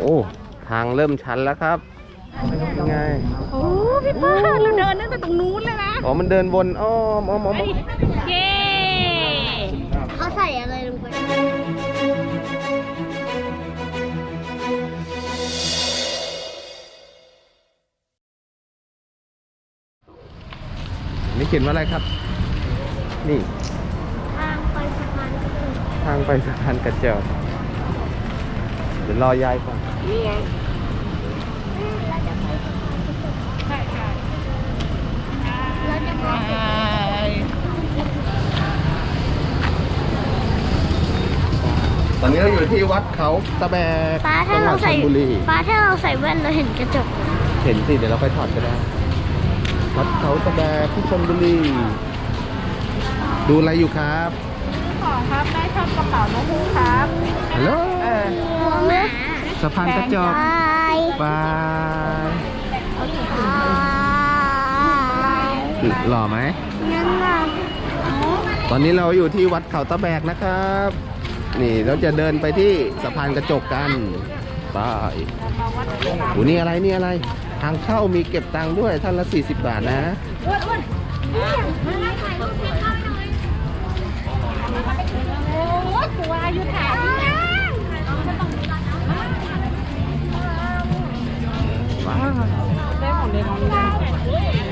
โอ้ ทางเริ่มชันแล้วครับยังไง โอ้พี่ป้าเราเดินตั้งแต่ตรงนู้นเลยนะอ๋อ มันเดินวนอ้อมอ้อมอ้อมอ้อมเย้เขาใส่อะไรลงไปนี่เขียนว่าอะไรครับ นี่ ทางไปสะพานก็คือทางไปสะพานกระจก เดี๋ยวรอยายก่อนนี่ไงเราจะไปสะพานก็คือใช่ใช่เราจะมาตอนนี้เราอยู่ที่วัดเขาตะแบกป้าถ้าจังหเราวัดชใส่ลบุรีป้าถ้าเราใส่แว่นเราเห็นกระจกเห็นสิเดี๋ยวเราไปถอดก็ได้วัดเขาตะแบกที่ชลบุรีดูอะไรอยู่ครับข องครับได้ชอบกระเป๋าน้องฮูครับฮัลโหลหัวหมาสะพานกระจกบายบายบายหล่อไหมนั่นน่ะตอนนี้เราอยู่ที่วัดเขาตะแบกนะครับ นี่เราจะเดินไปที่สะพานกระจกกันไปโอ้นี่อะไรนี่อะไร ทางเข้ามีเก็บตังค์ด้วยท่านละ40 บาทนะโอ้ ตัวอายุถ่ายได้ของเลยน้องเลย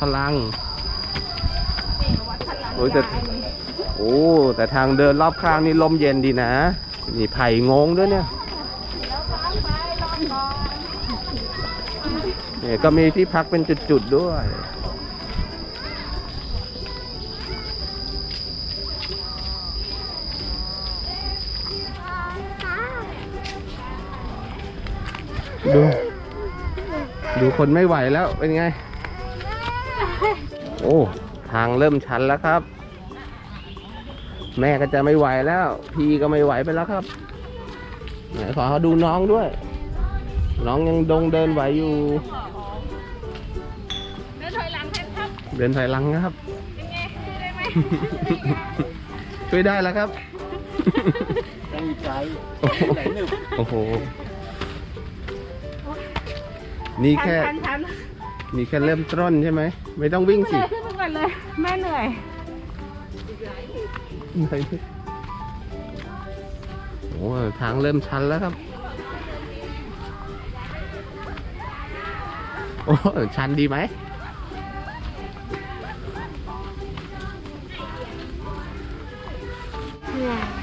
พลังนี่วัดพลัง โอ้ยแต่ยายนี่โอ้ แต่ทางเดินรอบข้างนี่ลมเย็นดีนะ นี่ไผ่งงด้วยเนี่ยแล้วล้างไปรอบก่อนเนี่ยก็มีที่พักเป็นจุดๆด้วย ดู ดูคนไม่ไหวแล้วเป็นไง โอ้ ทางเริ่มชันแล้วครับ แม่ก็จะไม่ไหวแล้ว พี่ก็ไม่ไหวไปแล้วครับไหนขอเขาดูน้องด้วย น้องยังดงเดินไหวอยู่ เดินถอยหลังให้ครับ เดินถอยหลังนะครับ เป็นไงได้ไหมช่วยได้แล้วครับยังมีใจโอ้โหไหนหนึบโอ้โห นี่แค่ ทันทัน นี่แค่เริ่มต้นใช่ไหม ไม่ต้องวิ่งทันสิ ขึ้นไปก่อนเลย แม่เหนื่อย โอ้ทางเริ่มชันแล้วครับ โอ้ชันดีไหมเ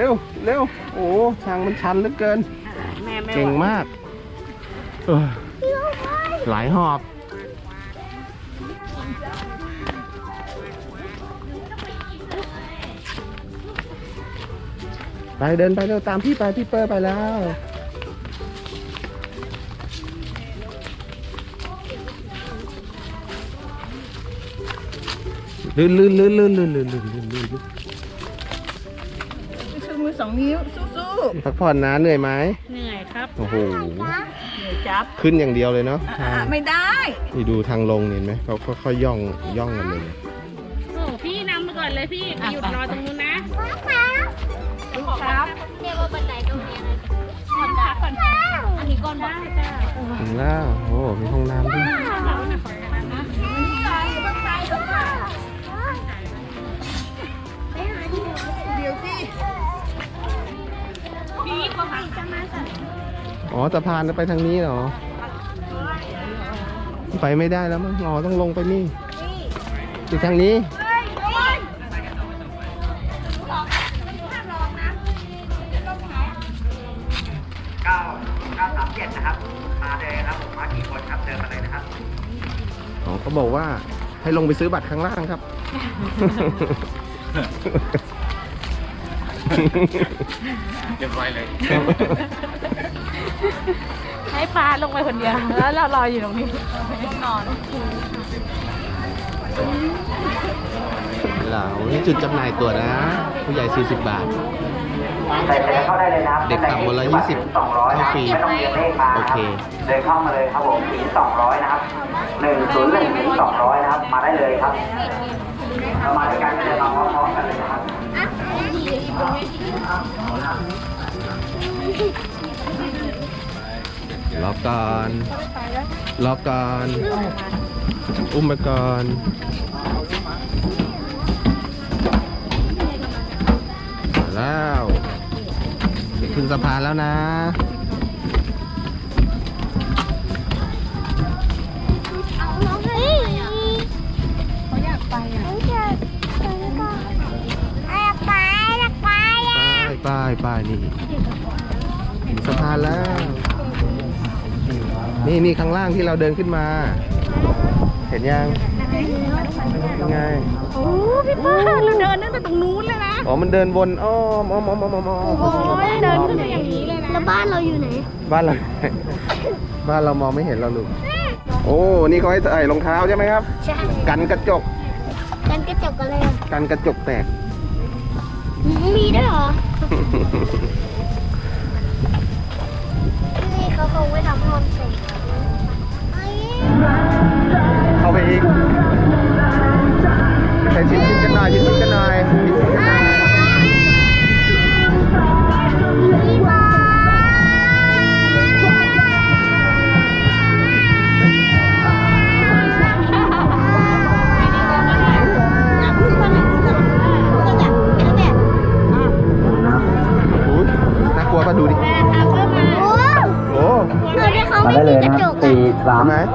ร็วเร็วโอ้ทางมันชันเหลือเกิน แม่ไม่เก่งไหวมากเออหลายหอบ ไปเดินไปเร็วตามพี่ไปพี่เปอร์ไปแล้ว ลื่นลื่นลื่นลื่นลื่นลื่นลื่นลื่นลื่นชูมือ สองนิ้วสู้พักผ่อนนะเหนื่อยไหมๆเหนื่อยครับโอ้โห เหนื่อยจับขึ้นอย่างเดียวเลยเนาะทางไม่ได้นี่ดูทางลงเห็นไหมเขาค่อยๆย่องย่องกันเลย โอ้พี่นำไปก่อนเลยพี่ไปหยุดรอตรงนู้นนะครับครับเรียกว่าบันไดตรงนี้นะก่อนพักก่อนอันนี้ก่อนได้จ้าถึงแล้วโอ้มีห้องน้ำด้วยไป อ๋อสะพานไปทางนี้เหรอ ไปไม่ได้แล้วมั้งอ๋อต้องลงไปนี่อยู่ทางนี้เก้าเก้าสามเจ็ดนะครับ มาเลยครับผมมากี่คนครับเดินมาเลยนะครับอ๋อเขาบอกว่าให้ลงไปซื้อบัตรข้างล่างครับ เรียบร้อยเลย ให้ปลาลงไปคนเดียว แล้วเรารออยู่ตรงนี้นอนเหล่านี่จุดจำหน่ายตั๋วนะ ผู้ใหญ่ 40 บาท ใส่เสร็จแล้วเข้าได้เลยนะครับเด็กต่ำกว่า120สองร้อยนะเข้าฟรีไม่ต้องเรียงเลขมานะโอครัเคบเดินเข้ามาเลยครับผมสีสองร้อยนะครับหนึ่งศูนย์หนึ่งถึงสองร้อยนะครับ มาได้เลยครับเรามาด้วยกันก็เลยมาพร้อมๆกันเลยนะครับร อก่อนรอก่อนอุ้มไปก่อนมาแล้วจะขึ้นสะพานแล้วนะเฮ้ยเขาอยากไปอะเขาอยากไปก็อยากไปอยากไปอะไปไปไปนี่ถึงสะพานแล้ว นี่นี่ข้างล่างที่เราเดินขึ้นมา เห็นยังยังไงโอ้พี่ป้าเราเดินตั้งแต่ตรงนู้นเลยนะอ๋อมันเดินวนอ้อมอ้อมอ้อมอ้อมอ้อมอ้อมโอ้ยเดินขึ้นมาอย่างนี้เลยนะแล้วบ้านเราอยู่ไหน บ้านเรา บ้านเรามองไม่เห็นเราลูกโอ้นี่เขาให้ใส่รองเท้าใช่ไหมครับ ใช่ กันกระจก กันกระจกกันเลยอะกันกระจกแตก มีด้วยเหรอนี่ เขาคงไม่ทำให้มันเสร็จเข้าไปอีกใส่ชิ้นชิ้นกันหน่อยชิ้นชิ้นกันหน่อย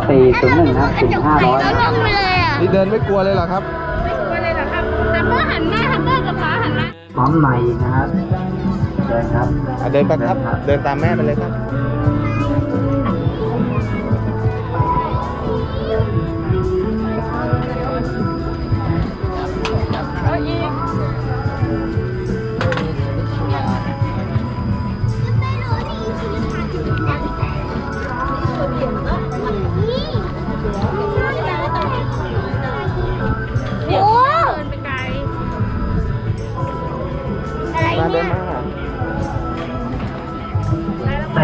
สามสี่ศูนย์หนึ่งนะครับถึงห้าร้อยแล้วลงไปเลยอะนี่เดินไม่กลัวเลยเหรอครับมาเลยเหรอครับฮัมเบอร์หันหน้าฮัมเบอร์กับป้าหันหน้าพร้อมใหม่นะครับเดินครับอะเดินไปครับ เดินตามแม่ไปเลยครับ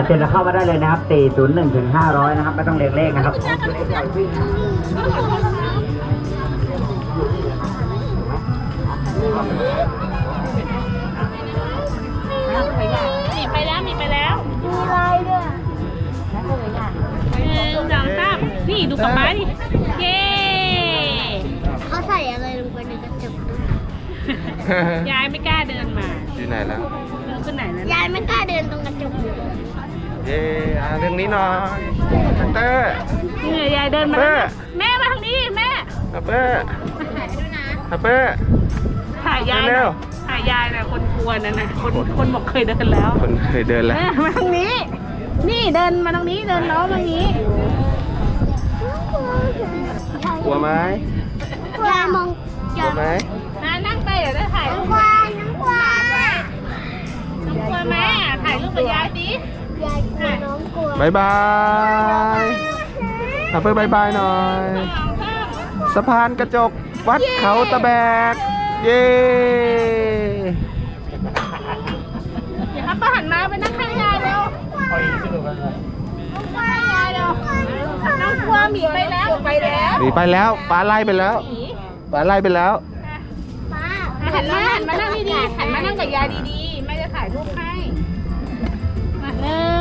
เสร็จแล้วเข้ามาได้เลยนะครับสี่ศูนย์หนึ่งถึงห้าร้อยนะครับ ไม่ต้องเรียงเลขนะครับมีไปแล้วมีไปแล้วมีลายด้วยหนึ่งสองสามนี่ดูกับป้าดิเย้เขาใส่อะไรลงไปในกระจกยายไม่กล้าเดินมาอยู่ไหนแล้วเดินขึ้นไหนแล้วยายไม่กล้าเดินตรงกระจกเลย เย้อะเรื่องนี้หน่อยฮันเตอร์นี่ยายเดินมาแล้วนะแม่มาทางนี้แม่ฮัปเปอร์ฮัปเปอร์ถ่ายยายหเร็น่อวยถ่ายยายนะคนกลัวนั่นนะคนคนบอกเคยเดินแล้ว คนเคยเดินแล้วแม่มาทางนี้ นี่เดินมาทางนี้เดินล้อมาทางนี้กลัวไหมยายมองกลัวไหม บายบายฮัปเปอร์บายบายหน่อยสองข้างสะพานกระจกวัดเขาตะแบก เย้เดี๋ยวครับป้าหันมาไปนั่งข้างยายเร็วข้างยายเร็วน้องกลัวหมีไปแล้วไปแล้วหนีไปแล้วป้าไล่ไปแล้วหมีป้าไล่ไปแล้วป้าหันมาหันมานั่งดีๆหันมานั่งกับยายดีๆแม่จะถ่ายรูปให้มาหนึ่ง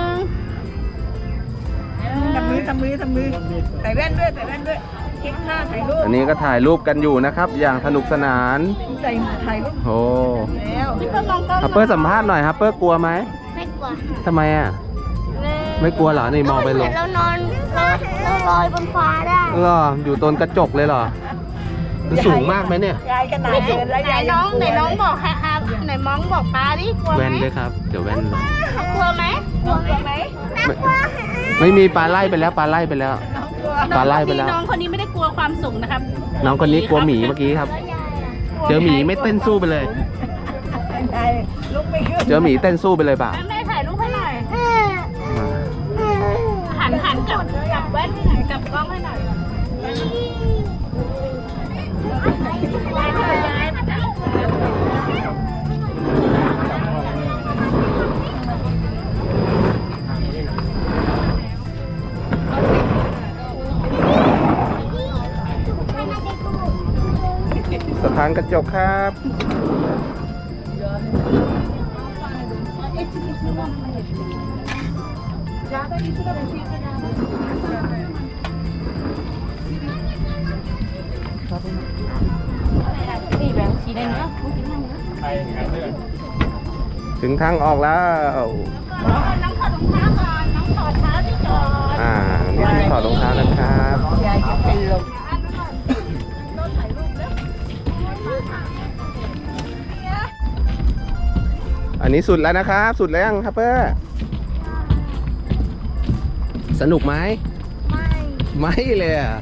ทำมือทำมือทำมือใส่แว่นด้วยใส่แว่นด้วยคลิกหน้าถ่ายรูปอันนี้ก็ถ่ายรูปกันอยู่นะครับ อย่างสนุกสนาน ใส่ถ่ายรูปโอ้แล้วพี่เพิ่งมองกล้องฮัปเปอร์สัมภาษณ์หน่อยฮัปเปอร์กลัวไหมไม่กลัวทำไมอะ ไม่กลัวเหรอ นี่มองไปลงเรานอนเราเราลอยบนฟ้าได้เหรอ อยู่ต้นกระจกเลยเหรอมันสูงมากไหมเนี่ยยายขนาดไม่ถูเดิกนแล้วไหนยายน้องไหนน้องบอกค่ะครับไหนน้องบอกป้าดิกลัวไหมแว่นด้วยครับ เดี๋ยวแว่นลงกลัวไหมกลัวไหมไม่ ไม่มีปลาไล่ไปแล้วปลาไล่ไปแล้ว ปลาไล่ไปแล้ว น้องคนนี้ไม่ได้กลัวความสูงนะครับ น้องคนนี้กลัวหมีเมื่อกี้ครับ เจอหมีไม่เต้นสู้ไปเลยใช่ลุกไม่ขึ้นเจอหมีเต้นสู้ไปเลยเปล่าแม่แม่ถ่ายรูปให้หน่อย หันหันกลับกลับแว่นให้หน่อยกลับกล้องให้หน่อยานกระจกครับนี่แบงค์ชี้ได้เนาะถึงทางออกแล้ว น้องถอดรองเท้าก่อน น้องถอดเท้าที่ก่อนอ่า นี่ที่ถอดรองเท้านะครับ ยายจะเป็นลม อันนี้สุดแล้วนะครับ สุดแล้วยังครับเปอร์สนุกไหมไม่ไม่เลยอะ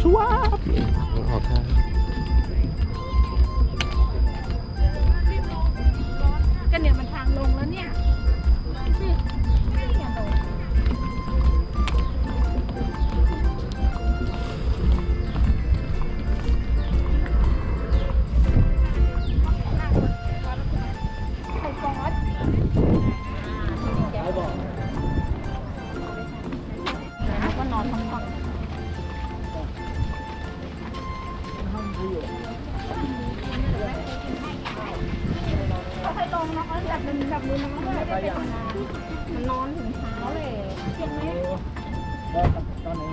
สวาบ ค่อยๆลงนะคะจับมือจับมือน้องไม่ได้ไปทำงานมันนอนถึงเช้าเลยเจ็บไหมน้อนนี้